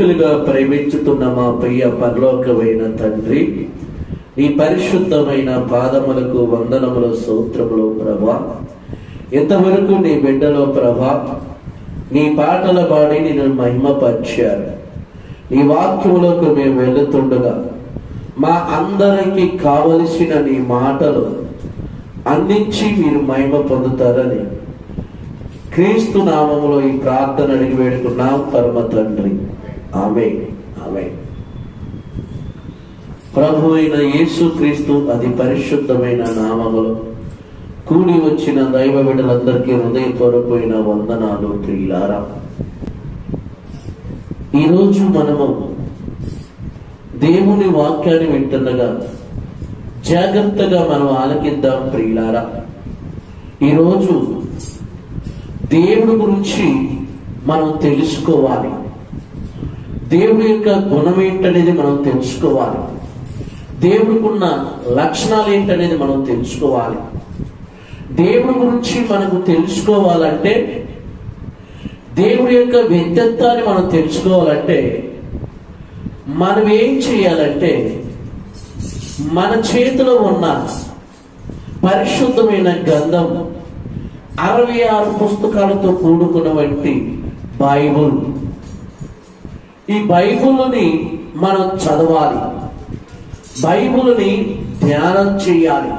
మమ్మల్ని ప్రేమించుతున్న మా ప్రియ పరలోకమైన తండ్రి నీ పరిశుద్ధమైన పాదములకు వందనములు సూత్రములు ప్రభా. ఇంతవరకు నీ బిడ్డలో ప్రభా నీ పాటల పాడి నేను మహిమపరిచారు. నీ వాక్యములకు మేము వెళుతుండగా మా అందరికీ కావలసిన నీ మాటలు అందించి మీరు మహిమ పొందుతారని క్రీస్తు నామములో ఈ ప్రార్థన అడిగి వేడుకున్నాం పరమ తండ్రి. ఆమె ఆమె ప్రభు అయిన యేసుక్రీస్తు అతి పరిశుద్ధమైన నామములు. కూడి వచ్చిన దైవ బిడ్డలందరికీ హృదయపూర్వకమైన వందనాలు ప్రియులారా. ఈరోజు మనము దేవుని వాక్యాన్ని వింటుండగా జాగ్రత్తగా మనం ఆలకిద్దాం ప్రియులారా. ఈరోజు దేవుడి గురించి మనం తెలుసుకోవాలి. దేవుడి యొక్క గుణం ఏంటనేది మనం తెలుసుకోవాలి. దేవుడికి ఉన్న లక్షణాలు ఏంటనేది మనం తెలుసుకోవాలి. దేవుడి గురించి మనకు తెలుసుకోవాలంటే దేవుడి యొక్క వ్యక్తిత్వాన్ని మనం తెలుసుకోవాలంటే మనం ఏం చేయాలంటే మన చేతిలో ఉన్న పరిశుద్ధమైన గంధం అరవై ఆరు పుస్తకాలతో కూడుకున్నటువంటి బైబుల్. ఈ బైబుల్ని మనం చదవాలి. బైబుల్ని ధ్యానం చేయాలి.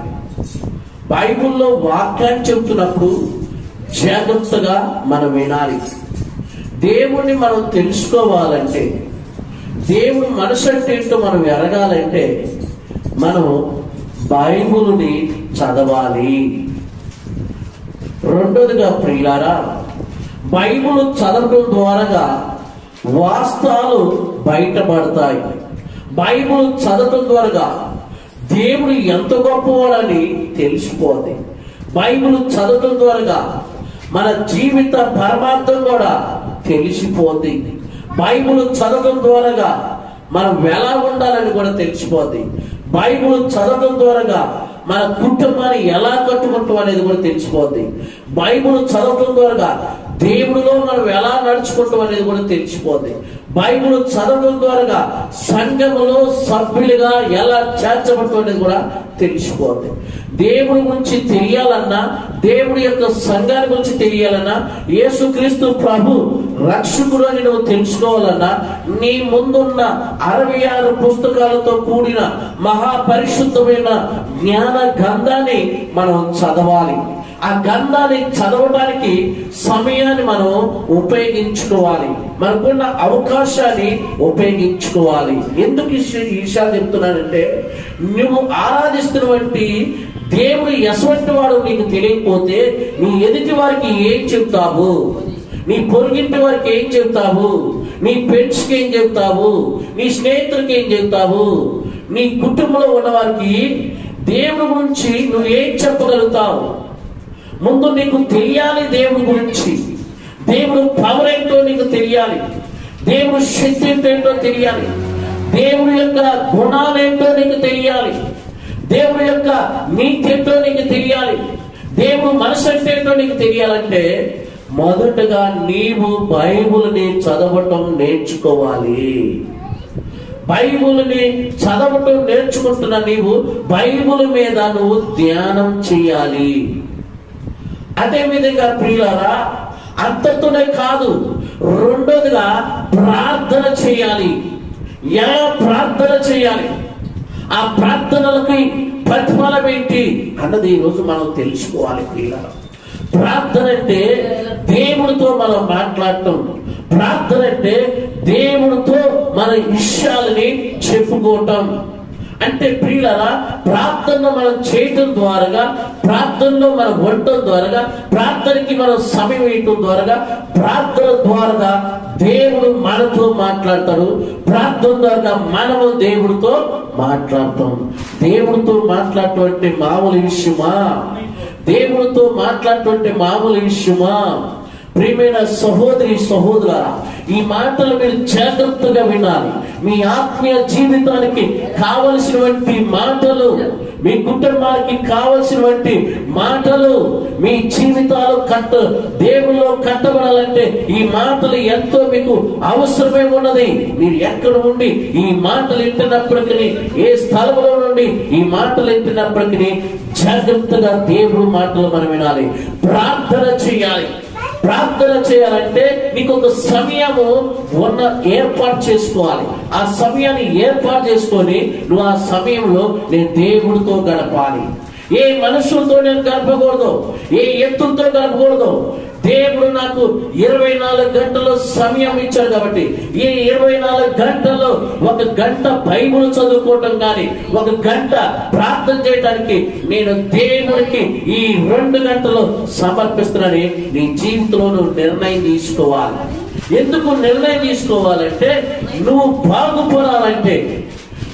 బైబుల్లో వాక్యాన్ని చెబుతున్నప్పుడు జాగ్రత్తగా మనం వినాలి. దేవుణ్ణి మనం తెలుసుకోవాలంటే దేవుని మనసు అంటే ఏంటో మనం ఎరగాలంటే మనం బైబుల్ని చదవాలి. రెండోదిగా ప్రియులారా బైబుల్ చదవడం ద్వారా వాస్తవాలు బయటపడతాయి. బైబుల్ చదవడం ద్వారా దేవుడు ఎంత గొప్పవాడని తెలిసిపోద్ది. బైబుల్ చదవడం ద్వారా మన జీవిత పరమార్థం కూడా తెలిసిపోద్ది. బైబుల్ చదవడం ద్వారా మనం ఎలా ఉండాలని కూడా తెలిసిపోద్ది. బైబుల్ చదవడం ద్వారా మన కుటుంబాన్ని ఎలా కట్టుకుంటాం అనేది కూడా తెలిసిపోద్ది. బైబుల్ చదవడం ద్వారా దేవుడిలో మనం ఎలా నడుచుకుంటాం అనేది కూడా తెలిసిపోద్ది. బైబిల్ చదవడం ద్వారా సంఘములో సభ్యులుగా ఎలా చేర్చబడటం అనేది కూడా తెలిసిపోద్ది. దేవుడి గురించి తెలియాలన్నా దేవుడి యొక్క సంఘాన్ని గురించి తెలియాలన్నా యేసుక్రీస్తు ప్రభు రక్షకుడు అని నువ్వు తెలుసుకోవాలన్నా నీ ముందున్న అరవై ఆరు పుస్తకాలతో కూడిన మహాపరిశుద్ధమైన జ్ఞాన గంధాన్ని మనం చదవాలి. ఆ గ్రంథాన్ని చదవడానికి సమయాన్ని మనం ఉపయోగించుకోవాలి. మనకున్న అవకాశాన్ని ఉపయోగించుకోవాలి. ఎందుకు ఈ ఈ విషయాలు చెప్తున్నానంటే నువ్వు ఆరాధిస్తున్నటువంటి దేవుడు ఎటువంటి వాడు నీకు తెలియకపోతే నీ ఎదుటి వారికి ఏం చెప్తావు? నీ పొరుగింటి వారికి ఏం చెప్తావు? నీ ఫ్రెండ్స్కి ఏం చెప్తావు? నీ స్నేహితులకి ఏం చెప్తావు? నీ కుటుంబంలో ఉన్న వారికి దేవుడి గురించి నువ్వు ఏం చెప్పగలుగుతావు? ముందు నీకు తెలియాలి దేవుడి గురించి. దేవుడు పవర్ ఏంటో నీకు తెలియాలి. దేవుడు శక్తి ఏంటో తెలియాలి. దేవుడి యొక్క గుణాలు ఏంటో నీకు తెలియాలి. దేవుడి యొక్క నీతి ఏంటో నీకు తెలియాలి. దేవుడు మనసు అంటే ఏంటో నీకు తెలియాలంటే మొదటగా నీవు బైబుల్ని చదవటం నేర్చుకోవాలి. బైబుల్ని చదవటం నేర్చుకుంటున్న నీవు బైబుల్ మీద నువ్వు ధ్యానం చేయాలి. అదే విధంగా ప్రియులారా అంతతోనే కాదు రెండోదిగా ప్రార్థన చేయాలి. ఎలా ప్రార్థన చేయాలి? ఆ ప్రార్థనలకి ప్రతిఫలం ఏంటి అన్నది ఈరోజు మనం తెలుసుకోవాలి ప్రియులారా. ప్రార్థన అంటే దేవుడితో మనం మాట్లాడటం. ప్రార్థన అంటే దేవుడితో మన విషయాలని చెప్పుకోవటం. అంటే ప్రియులరా ప్రార్థన మనం చేయటం ద్వారాగా ప్రార్థనలో మనం ఉండటం ద్వారా ప్రార్థనకి మనం సమయం వేయటం ద్వారా ప్రార్థన ద్వారా దేవుడు మనతో మాట్లాడతాడు. ప్రార్థన ద్వారా మనము దేవుడితో మాట్లాడతాం. దేవుడితో మాట్లాడటం మామూలు విషయమా? దేవుడితో మాట్లాడటం మామూలు విషయమా? ప్రియమైన సహోదరి సహోదర ఈ మాటలు మీరు జాగ్రత్తగా వినాలి. మీ ఆత్మీయ జీవితానికి కావలసినటువంటి మాటలు మీ కుటుంబానికి కావలసినటువంటి మాటలు మీ జీవితాలు కట్ట దేవుల్లో కట్టబడాలంటే ఈ మాటలు ఎంతో మీకు అవసరమే ఉన్నది. మీరు ఎక్కడ ఉండి ఈ మాటలు వింటున్నప్పటికీ ఏ స్థలంలో నుండి ఈ మాటలు వింటున్నప్పటికీ జాగ్రత్తగా దేవుడు మాటలు మనం వినాలి. ప్రార్థన చేయాలి. ప్రార్థన చేయాలంటే మీకు ఒక సమయము ఉన్న ఏర్పాటు చేసుకోవాలి. ఆ సమయాన్ని ఏర్పాటు చేసుకొని నువ్వు ఆ సమయంలో నేను దేవుడితో గడపాలి. ఏ మనుషులతో నేను గడపకూడదు. ఏ ఎత్తులతో గడపకూడదు. దేవుడు నాకు ఇరవై నాలుగు గంటలు సమయం ఇచ్చాడు కాబట్టి ఈ ఇరవై నాలుగు గంటల్లో ఒక గంట బైబుల్ చదువుకోవటం కానీ ఒక గంట ప్రార్థన చేయడానికి నేను దేవుడికి ఈ రెండు గంటలు సమర్పిస్తున్నానని నీ జీవితంలో నువ్వు నిర్ణయం తీసుకోవాలి. ఎందుకు నిర్ణయం తీసుకోవాలంటే నువ్వు బాగుపడాలంటే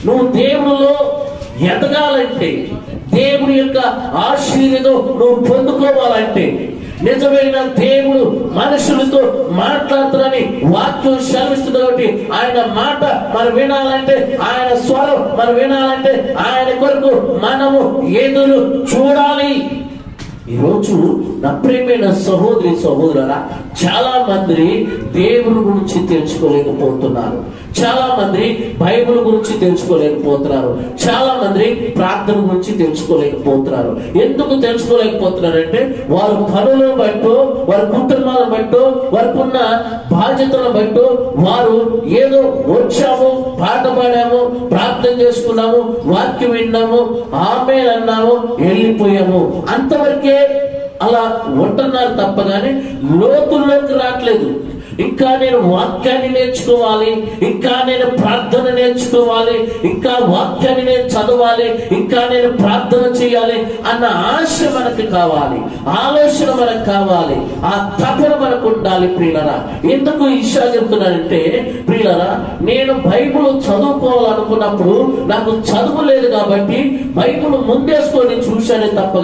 నువ్వు దేవుడిలో ఎదగాలంటే దేవుని యొక్క ఆశీర్వదం నువ్వు పొందుకోవాలంటే నిజమైన దేవుడు మనుషులతో మాట్లాడుతారని వాక్యం శ్రమిస్తుంది కాబట్టి ఆయన మాట మనం వినాలంటే ఆయన స్వరం మనం వినాలంటే ఆయన కొరకు మనము ఎదురు చూడాలి. ఈరోజు నా ప్రియమైన సహోదరి సహోదరుల చాలా మంది దేవుని గురించి తెలుసుకోలేకపోతున్నారు. చాలా మంది బైబిల్ గురించి తెలుసుకోలేకపోతున్నారు. చాలా మంది ప్రార్థన గురించి తెలుసుకోలేకపోతున్నారు. ఎందుకు తెలుసుకోలేకపోతున్నారంటే వారు పనులను బట్టో వారి కుటుంబాలను బట్టో వారికి ఉన్న బాధ్యతలను బట్టో వారు ఏదో వచ్చాము పాట పాడాము ప్రార్థన చేసుకున్నాము వాక్యం విన్నాము ఆమె అన్నాము వెళ్ళిపోయాము. అంతవరకే అలా ఉంటున్నారు తప్ప కానీ లోతుల్లోకి రావట్లేదు. ఇంకా నేను వాక్యాన్ని నేర్చుకోవాలి ఇంకా నేను ప్రార్థన నేర్చుకోవాలి ఇంకా వాక్యాన్ని నేను చదవాలి ఇంకా నేను ప్రార్థన చేయాలి అన్న ఆశ మనకు కావాలి ఆలోచన మనకు కావాలి ఆ తపన మనకు ఉండాలి ప్రియులరా. ఎందుకు ఇషా చెప్తున్నానంటే ప్రియులరా నేను బైబుల్ చదువుకోవాలనుకున్నప్పుడు నాకు చదువు లేదు కాబట్టి బైబుల్ ముందేసుకొని చూశానే తప్ప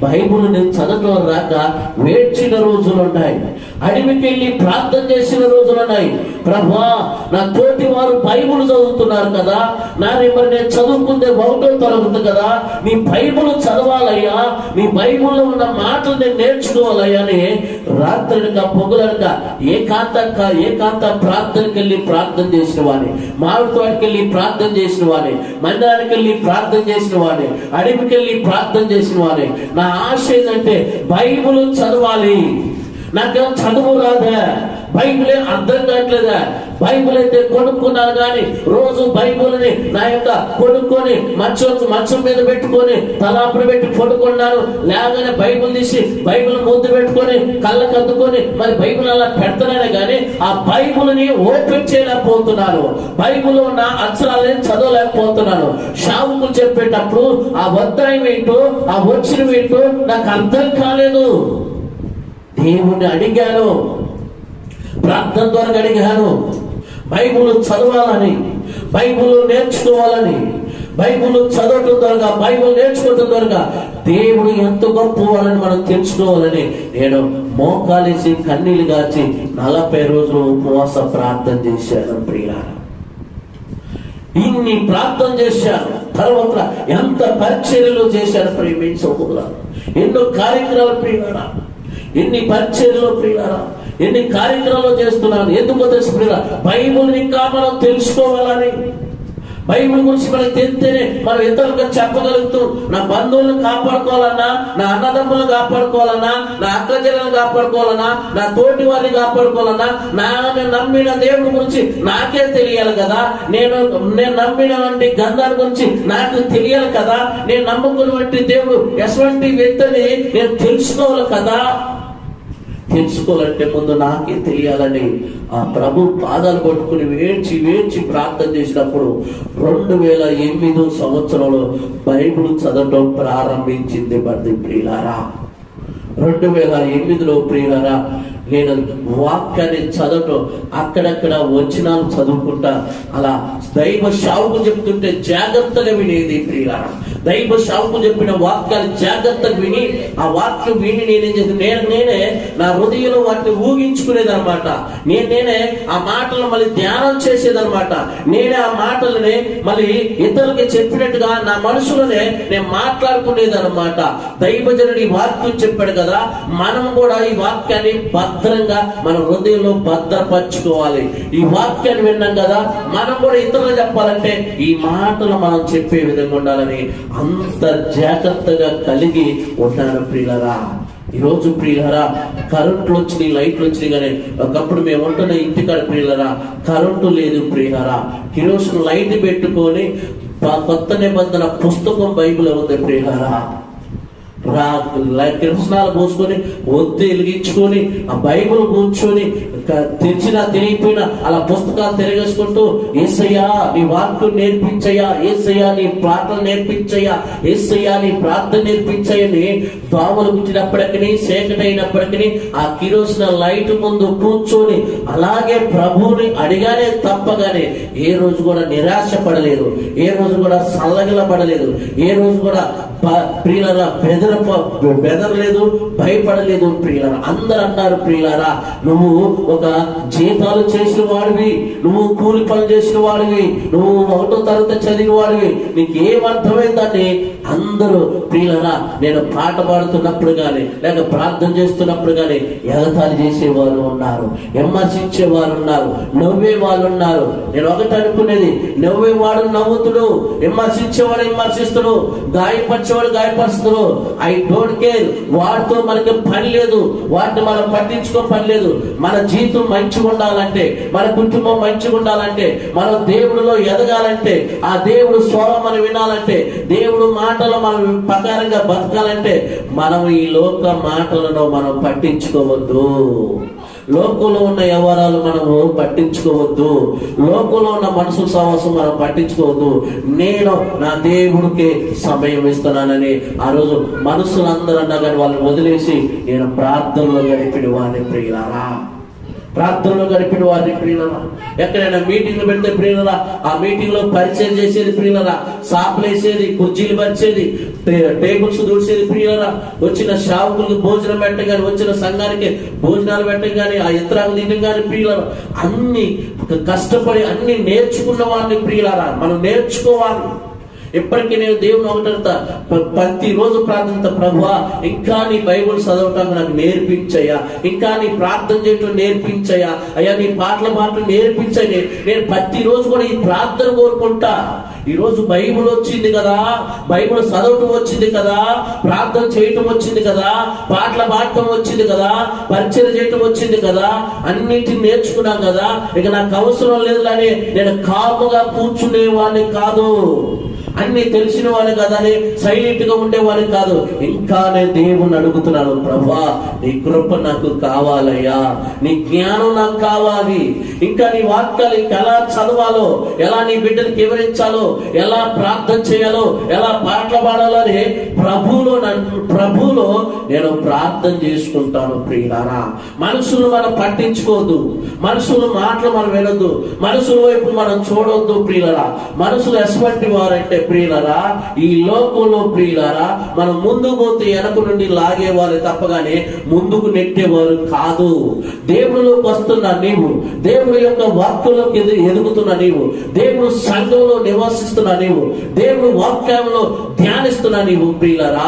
బైబుల్ నేను చదవడం రాక వేడ్చిన రోజులు ఉన్నాయి అడవికి వెళ్ళి ప్రార్థన చేసిన రోజులు ఉన్నాయి. ప్రభా నా తోటి వారు బైబుల్ చదువుతున్నారు కదా నా మరి నేను చదువుకుంటే ఒకటో తరగతి కదా నీ బైబుల్ చదవాలయ్యా నీ బైబుల్లో ఉన్న మాటలు నేను నేర్చుకోవాలయ్యా అని రాత్రిక పొగలనక ఏకాంత ఏకాంత ప్రార్థనకి వెళ్ళి ప్రార్థన చేసిన వాడిని మామిడి వెళ్ళి ప్రార్థన చేసిన వాడిని మందిరానికి వెళ్ళి ప్రార్థన చేసిన వాడిని అడవికి వెళ్ళి ప్రార్థన చేసిన వాడిని. నా ఆశ ఏంటంటే బైబుల్ చదవాలి. నాకు చదువు రాదా. బైబిల్ అర్థం కావట్లేదా? బైబిల్ అయితే కొనుక్కున్నారు కానీ రోజు బైబిల్ని నా యొక్క కొనుక్కొని మంచం మంచం మీద పెట్టుకొని తలాపులు పెట్టి పడుకున్నారు. లేగానే బైబిల్ తీసి బైబిల్ ముద్దు పెట్టుకొని కళ్ళకు అద్దుకొని మరి బైబిల్ అలా పెడతారనే కానీ ఆ బైబిల్ని ఓపెన్ చేయలేకపోతున్నారు. బైబిల్ ఉన్న అక్షరాలని చదవలేకపోతున్నాను షావుకు చెప్పేటప్పుడు ఆ వద్దాయం ఏంటో ఆ వచ్చిన ఏంటో నాకు అర్థం కాలేదు. దేవుణ్ణి అడిగాను. ప్రార్థన ద్వారా అడిగాను. బైబుల్ చదవాలని బైబుల్ నేర్చుకోవాలని బైబుల్ చదవటం ద్వారా బైబుల్ నేర్చుకోవటం ద్వారా దేవుడు ఎంత గొప్పవాడని మనం తెలుసుకోవాలని నేను మోకాలేసి కన్నీళ్ళు గాచి నలభై రోజులు ఉపవాస ప్రార్థన చేశాను ప్రియ ఇన్ని ప్రార్థన చేశాను. తర్వాత ఎంత పరిచర్యలు చేశారు ప్రేమించి ఎన్నో కార్యక్రమాలు ప్రియారా ఎన్ని పరిచర్యలు ప్రియారా ఎన్ని కార్యక్రమాలు చేస్తున్నాను ఎందుకో తెలుసుకునే ప్రియారా బైబుల్ని ఇంకా మనం తెలుసుకోవాలని. బైబిల్ గురించి మనకు తెలిస్తేనే మనం ఇతరులకు చెప్పగలుగుతూ నా బంధువులను కాపాడుకోవాలన్నా నా అన్నదమ్ములను కాపాడుకోవాలన్నా నా అక్కజలను కాపాడుకోవాలన్నా నా తోటి వారిని కాపాడుకోవాలన్నా నా నమ్మిన దేవుడి గురించి నాకే తెలియాలి కదా. నేను నేను నమ్మిన వంటి గంధాల గురించి నాకు తెలియాలి కదా. నేను నమ్ముకున్నటువంటి దేవుడు ఎటువంటి వ్యక్తిని నేను తెలుసుకోవాలి కదా. తెలుసుకోవాలంటే ముందు నాకే తెలియాలని ఆ ప్రభు పాదాలు పట్టుకుని వేడ్చి వేడ్చి ప్రార్థన చేసినప్పుడు రెండు వేల ఎనిమిదో సంవత్సరంలో బైబిల్ చదవటం ప్రారంభించింది మరి ప్రియులారా. రెండు వేల ఎనిమిదిలో ప్రియులారా నేను వాక్యాన్ని చదవటం అక్కడక్కడ వచనాలు చదువుకుంటా అలా దైవ శావుకు చెప్తుంటే జాగ్రత్తగా వినేది ప్రియుల దైవ శావుకు చెప్పిన వాక్యాలు జాగ్రత్తగా విని ఆ వాక్యం విని నేనేం చేసి నేను నేనే నా హృదయంలో వాటిని ఊహించుకునేదనమాట నేను నేనే ఆ మాటలు మళ్ళీ ధ్యానం చేసేదనమాట నేనే ఆ మాటలని మళ్ళీ ఇతరులకి చెప్పినట్టుగా నా మనసులోనే నేను మాట్లాడుకునేది దైవజనుడి వాక్యం చెప్పాడు కదా మనం కూడా ఈ వాక్యాన్ని భద్రంగా మన హృదయంలో భద్రపరచుకోవాలి. ఈ వాక్యాన్ని విన్నాం కదా? మనం కూడా ఇతరులు చెప్పాలంటే ఈ మాటలు మనం చెప్పే విధంగా ఉండాలని అంత జాగ్రత్తగా కలిగి ఉన్నాను ప్రియులరా. ఈరోజు ప్రియులరా కరెంట్లు వచ్చినాయి లైట్లు వచ్చినాయి కానీ ఒకప్పుడు మేము ఉంటున్న ఇంటికాడ ప్రియులరా కరెంటు లేదు ప్రియులరా. ఈరోజు లైట్ పెట్టుకొని కొత్త నిబంధన పుస్తకం బైబిల్ ఉంది ప్రియులరా. రా కృష్ణాలు పోసుకొని ఒత్తి వెలిగించుకొని ఆ బైబుల్ కూర్చొని తెరిచినా తెలియపోయినా అలా పుస్తకాలు తిరగేసుకుంటూ ఏసయ్యా నీ వాక్యం నేర్పించయ్యా ఏసయ్యా నీ ప్రార్థన నేర్పించయ్యా ఏసయ్యా నీ ప్రార్థన నేర్పించయ్యని దోమలు పుట్టినప్పటికీ సేకటైనప్పటికీ ఆ కిరోసిన లైట్ ముందు కూర్చొని అలాగే ప్రభువుని అడిగానే తప్పగానే ఏ రోజు కూడా నిరాశ పడలేదు ఏ రోజు కూడా సల్లగిలపడలేదు ఏ రోజు కూడా ప్రియులరా బెదర బెదరలేదు భయపడలేదు ప్రియులరా. అందరు అన్నారు ప్రియులరా నువ్వు ఒక జీతాలు చేసిన వాడివి నువ్వు కూలి పనులు చేసిన వాడివి నువ్వు ఒకటో తరగతి చదివిన వాడివి. నీకు ఏం అర్థమైందని అందరూ ప్రియులరా నేను పాట పాడుతున్నప్పుడు కానీ లేక ప్రార్థన చేస్తున్నప్పుడు కానీ ఎగతాలు చేసేవారు ఉన్నారు విమర్శించేవారు ఉన్నారు నవ్వే వాళ్ళు ఉన్నారు. నేను ఒకటి అనుకునేది నవ్వేవాడు నవ్వుతుడు విమర్శించేవాడు విమర్శిస్తుడు గాయపరిచేవాడు గాయపరుస్తుడు. ఐ డోంట్ కేర్ వాటితో మనకి పని లేదు వాటిని మనం పట్టించుకో పని లేదు. మన జీవితం మంచిగా ఉండాలంటే మన కుటుంబం మంచిగా ఉండాలంటే మన దేవుడిలో ఎదగాలంటే ఆ దేవుడు స్వరం మనం వినాలంటే దేవుడు మాటలు మనం ప్రకారంగా బతకాలంటే మనం ఈ లోక మాటలను మనం పట్టించుకోవద్దు. లోకంలో ఉన్న వ్యవహారాలు మనము పట్టించుకోవద్దు. లోకంలో ఉన్న మనసు సాహసం మనం పట్టించుకోవద్దు. నేను నా దేవుడికి సమయం ఇస్తున్నానని ఆ రోజు మనసులందరూ అన్నా కానీ వాళ్ళని వదిలేసి నేను ప్రార్థనలో గడిపిన వాడిని ప్రియులారా. ప్రార్థనలో గడిపిన వారిని ప్రియులరా ఎక్కడైనా మీటింగ్లు పెడితే ప్రియులరా ఆ మీటింగ్లో పరిచయం చేసేది ప్రియులరా సాపలేసేది వేసేది కుర్చీలు పరిచేది టేబుల్స్ దూడ్చేది ప్రియులరా వచ్చిన శావకులకు భోజనం పెట్టగాని వచ్చిన సంఘానికి భోజనాలు పెట్టగాని ఆ ఇతరాలు తినడం కానీ ప్రియులరా అన్ని కష్టపడి అన్ని నేర్చుకున్న వారిని ప్రియులరా మనం నేర్చుకోవాలి. ఇప్పటికీ నేను దేవుని ఒకటంతా ప్రతి రోజు ప్రార్థన ప్రభువా ఇంకా నీ బైబుల్ చదవటం నాకు నేర్పించయ్యా ఇంకా నీ ప్రార్థన చేయటం నేర్పించయ్యా అయ్యా నీ పాటల మాటలు నేర్పించని నేను ప్రతి రోజు కూడా ఈ ప్రార్థన కోరుకుంటా. ఈరోజు బైబుల్ బైబిల్ వచ్చింది కదా బైబిల్ చదవటం వచ్చింది కదా ప్రార్థన చేయటం వచ్చింది కదా పాటలు పాడటం వచ్చింది కదా పరిచయం చేయటం వచ్చింది కదా అన్నిటిని నేర్చుకున్నాం కదా ఇక నాకు అవసరం లేదు అని నేను కాముగా కూర్చునేవాడిని కాదు. అన్ని తెలిసిన వాడు కదని సైలెంట్గా ఉండేవాళ్ళు కాదు. ఇంకా నేను దేవుని అడుగుతున్నాను ప్రభా నీ కృప నాకు కావాలయ్యా. నీ జ్ఞానం నాకు కావాలి. ఇంకా నీ వాక్యాలు ఎలా చదవాలో ఎలా నీ బిడ్డలకు వివరించాలో ఎలా ప్రార్థన చేయాలో ఎలా పాటలు పాడాలో అని ప్రభులో నన్ను ప్రభులో నేను ప్రార్థన చేసుకుంటాను ప్రియులారా. మనసును మనం పట్టించుకోవద్దు. మనసును మాటలు మనం వినొద్దు. మనసుల వైపు మనం చూడొద్దు ప్రియులరా. మనసులు ఎటువంటి వారంటే ప్రియులరా ఈ లోకంలో ప్రియులరా మనం ముందు పోతే వెనక నుండి లాగేవారు తప్పగానే ముందుకు నెట్టేవారు కాదు. దేవుడిలోకి వస్తున్న నీవు దేవుడి యొక్క వాక్కులోకి ఎదుగుతున్న నీవు దేవుడు సంఘంలో నివసిస్తున్న నీవు దేవుడు వాక్యంలో ధ్యానిస్తున్న నీవు ప్రియులరా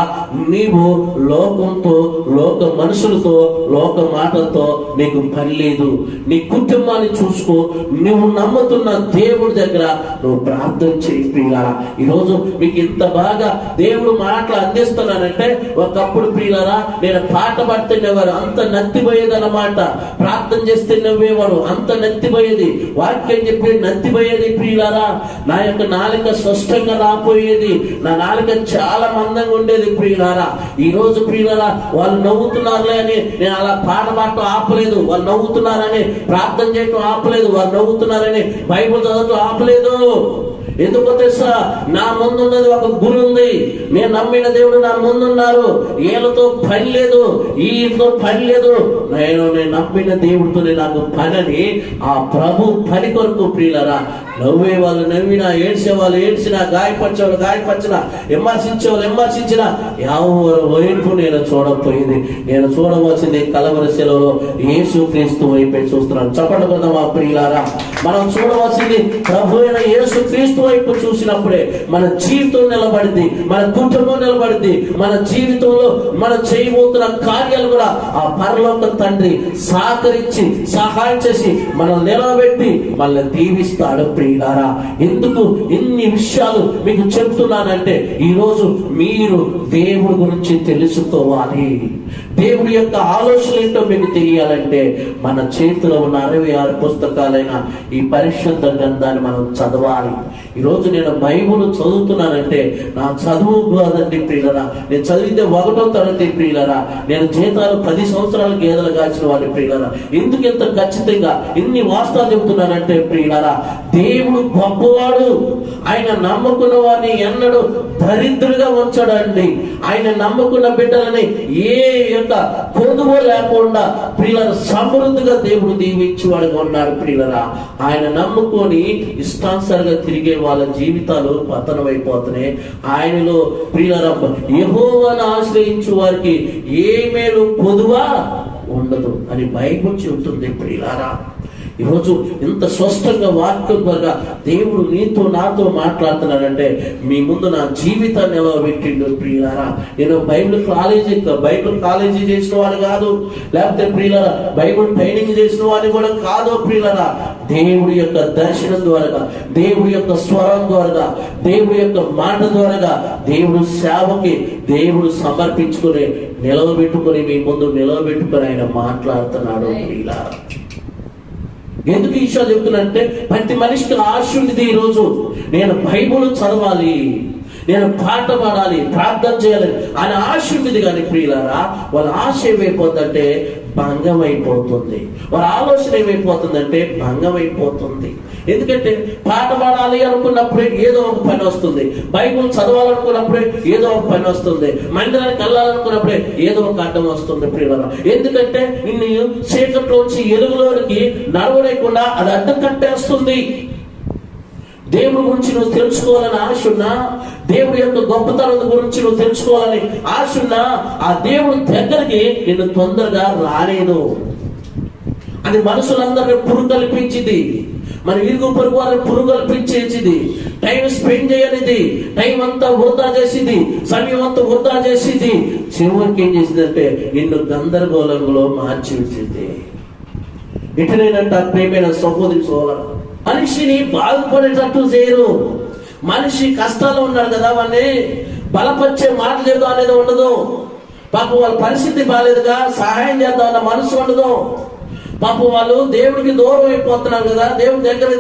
నీవు లోకంతో లోక మనుషులతో లోక మాటలతో నీకు పని లేదు. నీ కుటుంబాన్ని చూసుకో నువ్వు నమ్ముతున్న దేవుడి దగ్గర నువ్వు ప్రార్థన చేయి ప్రియులారా. ఈరోజు మీకు ఇంత బాగా దేవుడు మాటలు అందిస్తున్నానంటే ఒకప్పుడు ప్రియులరా నేను పాట పడుతున్నవారు అంత నత్తిపోయేదన్నమాట. ప్రార్థన చేస్తే నవ్వేవారు అంత నత్తిపోయేది. వాక్యం చెప్పి నత్తిపోయేది ప్రియులరా. నా యొక్క నాలుక స్పష్టంగా రాపోయేది నా నాలుక చాలా మందంగా ఉండేది ప్రియులారా. ఈరోజు ప్రియులరా వాళ్ళు నవ్వుతున్నారులే అని నేను అలా పాట పాడటం ఆపలేదు. వాళ్ళు నవ్వుతున్నారని ప్రార్థన చేయటం ఆపలేదు. వాళ్ళు నవ్వుతున్నారని బైబుల్ చదవటం ఆపలేదు. ఎందుకో తెలుసా? నా ముందున్నది ఒక గురి ఉంది. నేను నమ్మిన దేవుడు నా ముందున్నారు. వీళ్ళతో పని లేదు. వీళ్ళతో పని లేదు. నేను నేను నమ్మిన దేవుడితోనే నాకు పనని ఆ ప్రభు పని కొరకు ప్రియులరా నవ్వే వాళ్ళు నవ్వినా ఏడ్చే వాళ్ళు ఏడ్చినా గాయపరిచేవాళ్ళు గాయపరిచిన విమర్శించే వాళ్ళు విమర్శించిన ఎవరు వైపు నేను చూడకపోయింది. నేను చూడవలసింది కలవరి సెలవులో యేసు క్రీస్తు వైపే చూస్తున్నాను. చెప్పండి కదా మా ప్రియులారా. మనం చూడవలసింది ప్రభు అయిన యేసు క్రీస్తు వైపు చూసినప్పుడే మన జీవితం నిలబడింది మన కుటుంబం నిలబడింది మన జీవితంలో మనం చేయబోతున్న కార్యాలు కూడా ఆ పరలోక తండ్రి సహకరించి సహాయం చేసి మనం నిలబెట్టి మనల్ని దీవిస్తాడు ప్రియులారా ఎందుకు ఎన్ని విషయాలు మీకు చెప్తున్నానంటే ఈరోజు మీరు దేవుడి గురించి తెలుసుకోవాలి. దేవుడి యొక్క ఆలోచన ఏంటో మీకు తెలియాలంటే మన చేతిలో ఉన్న అరవై ఆరు పుస్తకాలైన ఈ పరిశుద్ధ గ్రంథాన్ని మనం చదవాలి. ఈరోజు నేను బైబుల్ చదువుతున్నానంటే నా చదువు కాదండి ప్రియులరా. నేను చదివితే ఒకటో తరగతి ప్రియులరా. నేను జీతాలు పది సంవత్సరాలు గేదెలు కాల్చిన వాడిని ప్రియులరా. ఎందుకు ఇంత ఖచ్చితంగా ఇన్ని వాస్తవాలు చెబుతున్నానంటే ప్రియులరా? దేవుడు గొప్పవాడు. ఆయన నమ్ముకున్న వారిని ఎన్నడూ దరిద్రుడిగా ఉంచడండి. ఆయన నమ్ముకున్న బిడ్డలని ఏ యొక్క కొదువు లేకుండా ప్రియులను సమృద్ధిగా దేవుడు దీవించేవాడుగా ఉన్నాడు ప్రియులరా. ఆయన నమ్ముకొని ఇష్టాన్సరిగా తిరిగేవాడు వాళ్ళ జీవితాలు పతనమైపోతున్నాయి. ఆయనలో ప్రియులరా యహోవాను ఆశ్రయించు వారికి ఏ మేలు పొదువా ఉండదు అని బైబుల్ చెబుతుంది ప్రియులారా. ఈరోజు ఇంత స్పష్టంగా వాక్యం ద్వారా దేవుడు నీతో నాతో మాట్లాడుతున్నాడంటే మీ ముందు నా జీవితాన్ని ఎలా పెట్టిండు ప్రియులారా? నేను బైబిల్ కాలేజీ బైబిల్ కాలేజీ చేసిన వాడు కాదు. లేకపోతే ప్రియులారా బైబిల్ ట్రైనింగ్ చేసిన వాడు కూడా కాదు ప్రియులారా. దేవుడి యొక్క దర్శనం ద్వారా దేవుడి యొక్క స్వరం ద్వారా దేవుడి యొక్క మాట ద్వారా దేవుడు సేవకి దేవుడు సమర్పించుకుని నిలవబెట్టుకుని మీ ముందు నిలవబెట్టుకుని ఆయన మాట్లాడుతున్నాడు ప్రియులారా. ఎందుకు ఈ చెబుతున్నంటే ప్రతి మనిషికి ఆశ ఉంది ఈరోజు నేను బైబుల్ చదవాలి. నేను పాట పాడాలి ప్రార్థన చేయాలి అని ఆశ ఉంది కానీ ప్రియులారా వాళ్ళ ఆశ ఏమైపోతుందంటే భంగం అయిపోతుంది వాళ్ళ ఆలోచన ఏమైపోతుందంటే భంగం అయిపోతుంది ఎందుకంటే పాట పాడాలి అనుకున్నప్పుడే ఏదో ఒక పని వస్తుంది. బైబుల్ చదవాలనుకున్నప్పుడే ఏదో ఒక పని వస్తుంది. మందిరానికి వెళ్ళాలనుకున్నప్పుడే ఏదో ఒక అడ్డం వస్తుంది ప్రియుల ఎందుకంటే నిన్ను చీకట్లోంచి ఎలుగులోనికి నడవలేకుండా అది అడ్డం కట్టేస్తుంది. దేవుడి గురించి నువ్వు తెలుసుకోవాలని ఆశ ఉన్నా దేవుడి యొక్క గొప్పతనం గురించి నువ్వు తెలుసుకోవాలని ఆశ ఉన్నా ఆ దేవుడి దగ్గరికి నిన్ను తొందరగా రాలేదు. అది మనుషులందరినీ పురుగు కల్పించింది మన ఇరుగు పొరుగు వారిని పురుగు టైం స్పెండ్ చేయనిది. టైం అంతా వృధా చేసింది. సమయం అంతా వృధా చేసింది. చివరికి ఏం చేసిందంటే నిన్ను గందరగోళంలో మార్చి ఉంచింది ఇటునేనంట ప్రేమైన సహోదరి సోదర. మనిషిని బాగుపడేటట్టు చేయరు. మనిషి కష్టాలు ఉన్నాడు కదా వాడిని బలపరిచే మాట లేదు అనేది ఉండదు. పాపం వాళ్ళ పరిస్థితి బాగాలేదుగా సహాయం చేద్దాం అన్న మనసు ఉండదు. పాపం వాళ్ళు దేవుడికి దూరం అయిపోతున్నారు కదా దేవుడి దగ్గర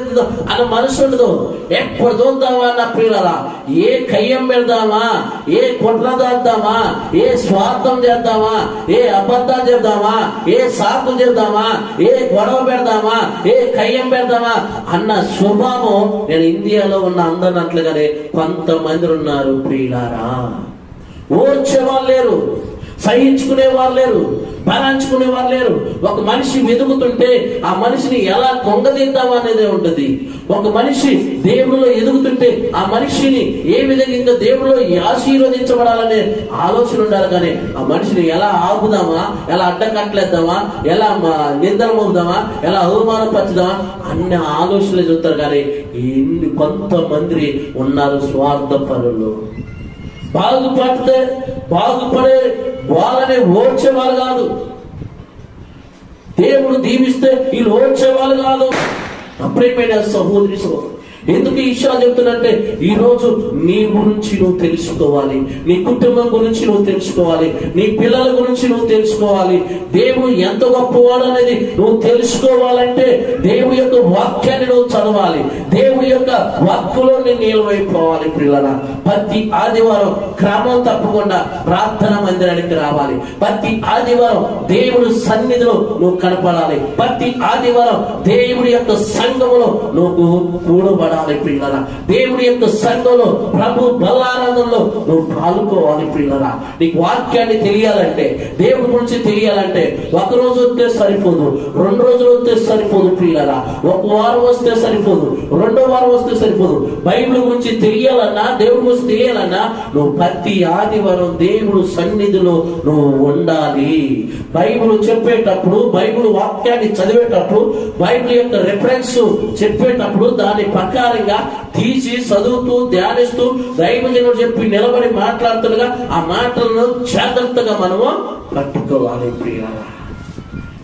అన్న మనసు ఉండదు. ఎప్పుడు చూద్దామా అన్న ప్రియులరా? ఏ కయ్యం పెడదామా? ఏ కుట్ర దాద్దామా ఏ స్వార్థం చేద్దామా? ఏ అబద్ధం చేద్దామా ఏ సాకు చేద్దామా? ఏ గొడవ పెడదామా? ఏ కయ్యం పెడదామా? అన్న స్వభావం నేను ఇండియాలో ఉన్న అందరినట్లుగానే కొంతమంది ఉన్నారు ప్రియులారా. ఓర్చే వాళ్ళు లేరు. సహించుకునే వాళ్ళు లేరు. బలాంచుకునే వాళ్ళు లేరు. ఒక మనిషి వెతుకుతుంటే ఆ మనిషిని ఎలా కొంగదీద్దాం అనేది ఉంటుంది. ఒక మనిషి దేవుడిలో ఎదుగుతుంటే ఆ మనిషిని ఏ విధంగా ఇంకా దేవుడిలో ఆశీర్వదించబడాలనే ఆలోచన ఉండాలి కానీ ఆ మనిషిని ఎలా ఆపుదామా? ఎలా అడ్డకట్లేద్దామా ఎలా నిద్ర నిందలు మోపుదామా ఎలా అవమానపరచుదామా? అన్ని ఆలోచనలు చూస్తారు కానీ ఎన్ని కొంతమంది ఉన్నారు స్వార్థ పనులు బాగుపడితే బాగుపడే వాళ్ళని ఓడ్చేవారు కాదు. దేవుడు దీవిస్తే వీళ్ళు ఓడ్చేవాళ్ళు కాదు. అప్పుడేమైనా సహోదరి సహోదరు ఎందుకు ఈ చెప్తున్నంటే ఈ రోజు నీ గురించి నువ్వు తెలుసుకోవాలి నీ కుటుంబం గురించి నువ్వు తెలుసుకోవాలి నీ పిల్లల గురించి నువ్వు తెలుసుకోవాలి. దేవుడు ఎంత గొప్పవాడు అనేది నువ్వు తెలుసుకోవాలంటే దేవుడి యొక్క వాక్యాన్ని నువ్వు చదవాలి. దేవుడి యొక్క వాక్కులో నేను నిలవైపోవాలి పిల్లల. ప్రతి ఆదివారం క్రమం తప్పకుండా ప్రార్థన మందిరానికి రావాలి. ప్రతి ఆదివారం దేవుడు సన్నిధిలో నువ్వు కనపడాలి. ప్రతి ఆదివారం దేవుడి యొక్క సంఘములో నువ్వు కూడబడాలి. బలపరచబడాలి ప్రియులరా. దేవుడి యొక్క సంఘంలో ప్రభు బలానందంలో నువ్వు పాల్గొవాలి పిల్లల నీకు వాక్యాన్ని తెలియాలంటే దేవుడి గురించి తెలియాలంటే ఒక రోజు వస్తే సరిపోదు రెండు రోజులు వస్తే సరిపోదు పిల్లల ఒక వారం వస్తే సరిపోదు రెండో వారం వస్తే సరిపోదు. బైబిల్ గురించి తెలియాలన్నా దేవుడి గురించి తెలియాలన్నా నువ్వు ప్రతి ఆదివారం దేవుడు సన్నిధిలో నువ్వు ఉండాలి. బైబిల్ చెప్పేటప్పుడు బైబిల్ వాక్యాన్ని చదివేటప్పుడు బైబిల్ యొక్క రెఫరెన్స్ చెప్పేటప్పుడు దాని ప్రకారంగా తీసి చదువుతూ ధ్యానిస్తూ దైవజనుడు చెప్పి నిలబడి మాట్లాడుతుండగా ఆ మాటలను జాగ్రత్తగా మనము పట్టుకోవాలి ప్రియారా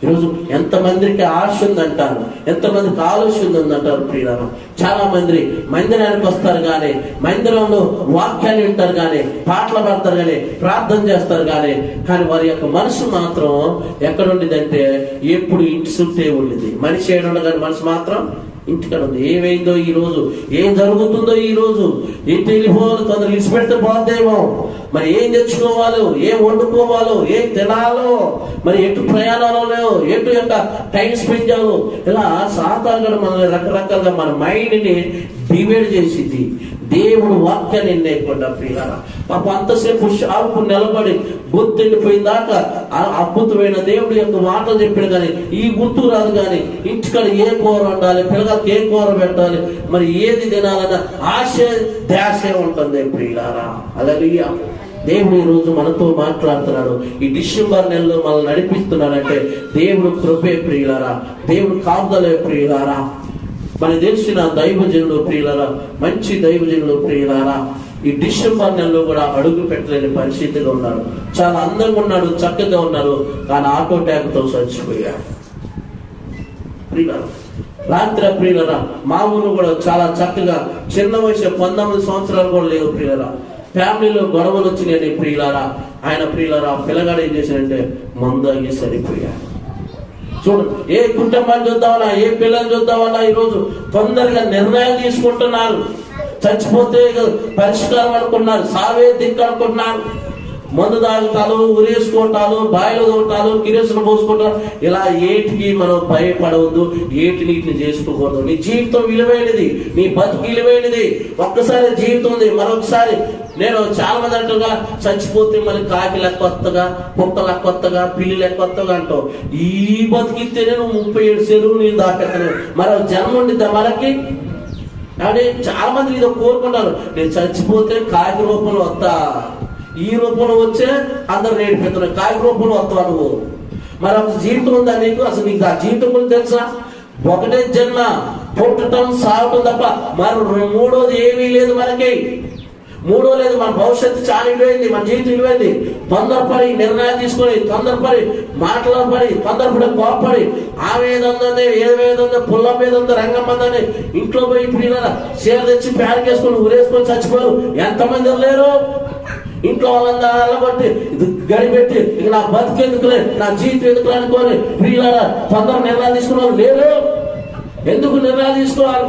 ఈరోజు ఎంతమందికి ఆశ ఉందంటారు? ఎంతమందికి ఆలోచన ఉందంటారు ప్రియులను చాలా మంది మందిరానికి వస్తారు కానీ మందిరంలో వాక్యాన్ని వింటారు కానీ పాటలు పాడతారు కానీ ప్రార్థన చేస్తారు కానీ కానీ వారి యొక్క మనసు మాత్రం ఎక్కడుండేదంటే ఎప్పుడు ఇంటి చుట్టే ఉండేది మనిషి ఏడు కానీ మనసు మాత్రం ఇంటికాడ ఏమైందో ఈ రోజు? ఏం జరుగుతుందో ఈ రోజు? ఏం తెలియపోవాలి తొందర ఇచ్చిపెడితే పోద్దేమో మరి ఏం తెచ్చుకోవాలో ఏం వండుకోవాలో? ఏం తినాలో? మరి ఎటు ప్రయాణాలలో ఎటు యొక్క టైం స్పెండ్ చేయాలో ఇలా సాతాను మన రకరకాలుగా మన మైండ్ని డివైడ్ చేసింది. దేవుడు వాక్యాన్ని ఎన్నేయకుండా ప్రియారా పాప అంతసేపు షాపు నిలబడి గుర్తుండిపోయిందాకా అద్భుతమైన దేవుడు యొక్క మాటలు చెప్పాడు కానీ ఈ గుర్తు రాదు కానీ ఇంటికాడ ఏ కూర ఉండాలి పిల్లలకి ఏ కూర పెట్టాలి మరి ఏది తినాలన్న ఆశ ధ్యాసే ఉంటుంది ప్రియులారా. అలలియ దేవుడు ఈ రోజు మనతో మాట్లాడుతున్నాడు. ఈ డిసెంబర్ నెలలో మనల్ని నడిపిస్తున్నాడంటే దేవుడు కృపే ప్రియులారా. దేవుడు కాపుదలే ప్రియులారా. మనకి తెలిసిన దైవజనుడు ప్రియులారా మంచి దైవజనుడు ప్రియులారా ఈ డిసెంబర్ నెలలో కూడా అడుగు పెట్టలేని పరిస్థితిలో ఉన్నాడు చాలా అందంగా ఉన్నాడు చక్కగా ఉన్నాడు కానీ ఆటో ట్యాగ్తో చచ్చిపోయాడు ప్రియులారా రాత్రి ప్రియులరా మా ఊరు కూడా చాలా చక్కగా చిన్న వయసు పంతొమ్మిది సంవత్సరాలు కూడా లేవు ప్రియులరా. ఫ్యామిలీలో గొడవలు వచ్చినాయని ప్రియులారా. ఆయన ప్రియులరా పిల్లగాడు ఏం చేశాడంటే మందు అయ్యి సరిపోయాడు. చూడు ఏ కుటుంబాన్ని చూద్దామన్నా ఏ పిల్లల్ని చూద్దామన్నా ఈరోజు తొందరగా నిర్ణయాలు తీసుకుంటున్నారు. చచ్చిపోతే పరిష్కారం అనుకున్నారు సావే దిక్కు అనుకుంటున్నారు. మందు తాగుతాను ఉరేసుకుంటాను బాయిలు తోటాలు కిరేసులు పోసుకుంటాను. ఇలా ఏటికి మనం భయపడవద్దు ఏటి నీటిని చేసుకోకూడదు. నీ జీవితం విలువైనది నీ బతుకు విలువైనది. ఒక్కసారి జీవితం ఉంది మరొకసారి నేను చాలా మంది అంటారుగా చచ్చిపోతే మరి కాకిల లెక్క కొత్తగా కుక్కల లెక్క కొత్తగా పిల్లిల కొత్తగా అంటావు. ఈ బతికితేనే నువ్వు ముప్పై ఏడు చెరువు నేను దాపెత్తను మరో జన్మ ఉండిద్దా మనకి? కానీ చాలా మంది ఇది కోరుకుంటారు. నేను చచ్చిపోతే కాకి రూపంలో వస్తా ఈ రూపంలో వచ్చే అందరు నేర్పిస్తున్నారు కాయ రూపంలో వస్తావు నువ్వు మరి అసలు జీవితం ఉందా నీకు? అసలు నీకు ఆ జీవితం గురించి తెలుసా? ఒకటే జన్మ పుట్టడం సాగటం తప్ప మరి మూడోది ఏమీ లేదు మనకి. మూడో లేదు మన భవిష్యత్తు చాలా విలువైంది మన జీవితం విలువైంది తొందరపడి నిర్ణయాలు తీసుకొని తొందరపడి మాటలపడి తొందరపడి కోపడి ఆమె ఏదందే ఏది పుల్ల మీద ఉందో రంగం మందని ఇంట్లో పోయి ఇప్పుడు ఇలా చీర తెచ్చి ప్యారికేసుకొని ఊరేసుకొని చచ్చిపోరు. ఎంతమంది లేరు? ఇంట్లో వాళ్ళంతా అల్లబట్టి గడిపెట్టి ఇక నా బతికెందుకులే నా జీవితం ఎందుకులే అనుకోని ప్రియులారా తొందర నిర్ణయాలు తీసుకున్న లేరు. ఎందుకు నిర్ణయాలు తీసుకోవాలి?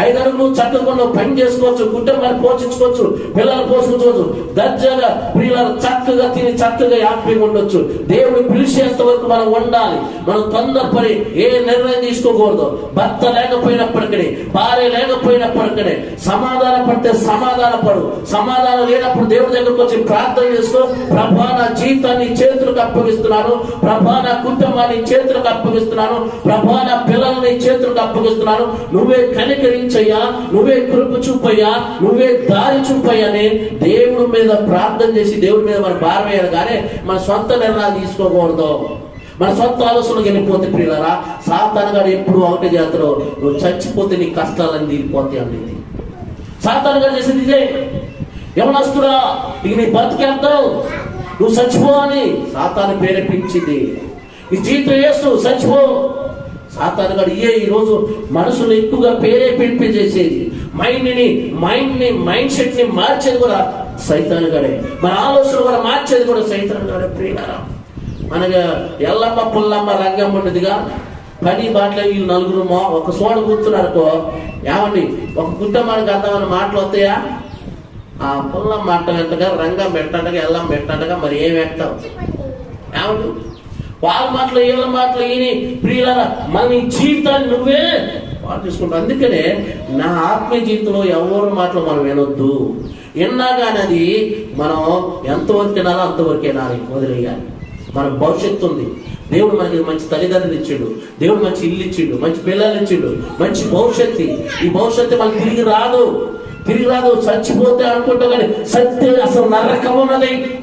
ఐదారు నువ్వు చక్కగా నువ్వు పని చేసుకోవచ్చు కుటుంబాన్ని పోషించుకోవచ్చు పిల్లలు పోషించుకోవచ్చు. దర్జాగా పిల్లలు చక్కగా తిని చక్కగా హ్యాపీగా ఉండొచ్చు. దేవుడు పిలిచేంత వరకు మనం ఉండాలి. మనం తొందరపడి ఏ నిర్ణయం తీసుకోకూడదు. భర్త లేకపోయినప్పటికీ భార్య లేకపోయినప్పటికీ సమాధాన పడితే సమాధాన పడు. సమాధానం లేనప్పుడు దేవుడి దగ్గరకు వచ్చి ప్రార్థన చేసుకో ప్రభా నా జీవితాన్ని చేతులకు అప్పగిస్తున్నాను. ప్రభా నా కుటుంబాన్ని చేతులకు అప్పగిస్తున్నాను. ప్రభా నా పిల్లల్ని చేతులకు అప్పగిస్తున్నాను. నువ్వే కనికరించయ్యా నువ్వే కృప చూపయ్యా. నువ్వే దారి చూపయ్యా. అని దేవుడి మీద ప్రార్థన చేసి దేవుడి మీద మన భారం వేయాలి కానీ మన సొంత నిర్ణయాలు తీసుకోకూడదు. మన సొంత ఆలోచనలకు వెళ్ళిపోతే ప్రియులరా సాతానగాడు ఎప్పుడు ఒకటి చేస్తాడో. నువ్వు చచ్చిపోతే నీ కష్టాలన్నీ తీరిపోతాయి అనేది. సాతానగాడు చేసింది ఇదే. యవనస్తుడా ఇక నీ బతికేద్దావు నువ్వు చచ్చిపో అని సాతాను ప్రేరేపించింది. నీ జీవితం వేస్తూ చచ్చిపో. సాతాను గడు ఇయే ఈరోజు మనసును ఎక్కువగా ప్రేరేపింపి చేసేది? మైండ్ని మైండ్ని మైండ్ సెట్ని మార్చేది కూడా సైతాను గడే. మన ఆలోచన కూడా మార్చేది కూడా సైతాను గడే ప్రియరా మనగా ఎల్లమ్మ పుల్లమ్మ రంగం ఉన్నదిగా. పని బాటలు వీళ్ళు నలుగురు మా ఒక సోడ కూర్చున్నారనుకో ఏమండి ఒక గుట్ట మనకు అర్థమైన మాటలు వస్తాయా? ఆ పుల్లం మాటగంటగా రంగం పెట్టండగా ఎల్లం పెట్టండగా మరి ఏం ఎక్తావు ఏమండి? వాళ్ళ మాటలు వీళ్ళ మాటలు విని ప్రియుల మన జీవితాన్ని నువ్వే పాడు చేసుకుంటాం అందుకనే నా ఆత్మీయ జీవితంలో ఎవరి మాటలు మనం వినొద్దు. విన్నా కానీ అది మనం ఎంతవరకు వినాలో అంతవరకు వినాలి వదిలేయాలి. మన భవిష్యత్తు ఉంది. దేవుడు మనకి మంచి తల్లిదండ్రులు ఇచ్చిండు. దేవుడు మంచి ఇల్లు ఇచ్చిండు మంచి పిల్లలు ఇచ్చిండు మంచి భవిష్యత్తు. ఈ భవిష్యత్తు మనకి తిరిగి రాదు. తిరిగి రాదు చచ్చిపోతే అనుకుంటాం కానీ సత్య అసలు నరకం ఉన్నది.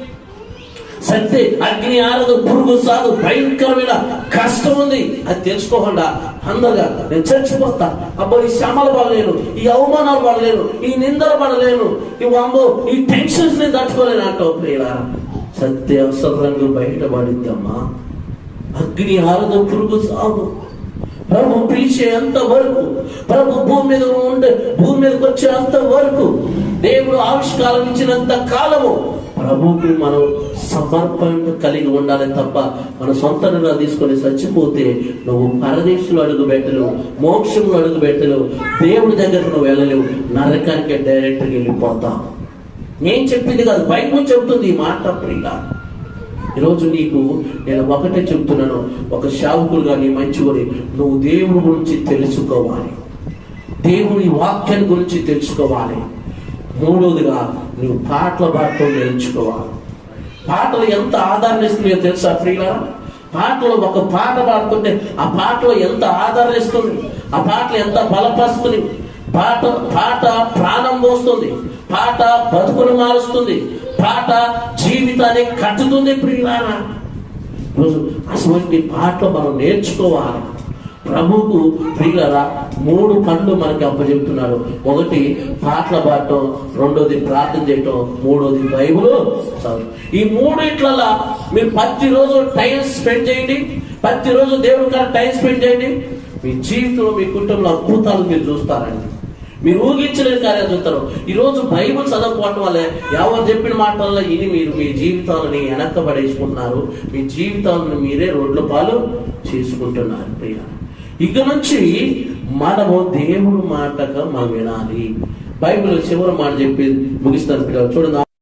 సత్య అగ్ని ఆరదు పురుగు సాదు భయంకరమైన కష్టం ఉంది అది తెలుసుకోకుండా అందరుగా నేను చచ్చిపోతా. అబ్బో ఈ శ్రమలు పడలేను ఈ అవమానాలు పడలేను ఈ నిందలు పడలేను. ఈ అమ్మో ఈ టెన్షన్స్ నేను తట్టుకోలేను అంటావు ప్రియుల సత్య అవసరంగా బయటపడిద్దమ్మా అగ్ని ఆరదు పురుగు సాగు ప్రభు పిలిచేంత వరకు ప్రభు భూమి మీద ఉండే భూమి మీదకి వచ్చేంత వరకు దేవుడు ఆవిష్కారం ఇచ్చినంత కాలము ప్రభుకి మనం సమర్పణ కలిగి ఉండాలి తప్ప మన సొంత నిర్ణయాలు తీసుకొని చచ్చిపోతే నువ్వు పరదేశంలో అడుగు పెట్టలేవు మోక్షంలో అడుగు పెట్టలేవు దేవుడి దగ్గరకు నువ్వు వెళ్ళలేవు నరకానికి డైరెక్ట్గా వెళ్ళిపోతావు నేను చెప్పింది కాదు బైబుల్ చెబుతుంది ఈ మాట ప్రియ ఈరోజు నీకు నేను ఒకటే చెప్తున్నాను ఒక శావకుడుగా నీ మంచివాడి నువ్వు దేవుడి గురించి తెలుసుకోవాలి. దేవుని వాక్యాన్ని గురించి తెలుసుకోవాలి. మూడవదిగా నువ్వు పాటల పాటలు నేర్చుకోవాలి. పాటలు ఎంత ఆదరణ ఇస్తున్నాయో తెలుసా ప్రియుల పాటలు ఒక పాట పాడుతుంటే ఆ పాటలో ఎంత ఆదరణ ఇస్తుంది ఆ పాటలు ఎంత బలపరుస్తుంది? పాట పాట ప్రాణం పోస్తుంది. పాట బతుకును మారుస్తుంది. పాట జీవితాన్ని కట్టుతుంది ప్రియులారా. రోజు అటువంటి పాటలు మనం నేర్చుకోవాలి. ప్రభువుకు ప్రియులరా మూడు పనులు మనకి అప్పచెప్తున్నాడు ఒకటి పాటలు పాడటం రెండోది ప్రార్థన చేయటం మూడోది బైబుల్ ఈ మూడిట్లలో మీరు ప్రతిరోజు టైం స్పెండ్ చేయండి. ప్రతిరోజు దేవుడి కాడ టైం స్పెండ్ చేయండి. మీ జీవితంలో మీ కుటుంబంలో అద్భుతాలు మీరు చూస్తారండి. మీరు ఊహించలేని కార్యాలు చూస్తారు. ఈరోజు బైబుల్ చదవకపోవటం వల్ల ఎవరు చెప్పిన మాటల్లో ఇని మీరు మీ జీవితాలని వెనక్కబడేసుకుంటున్నారు మీ జీవితాలను మీరే రోడ్ల పాలు చేసుకుంటున్నారు ప్రియ ఇక నుంచి మనము దేవుడు మాటగా మనం వినాలి. బైబిల్ చివరి మాట చెప్పి ముగిస్తాను చూడండి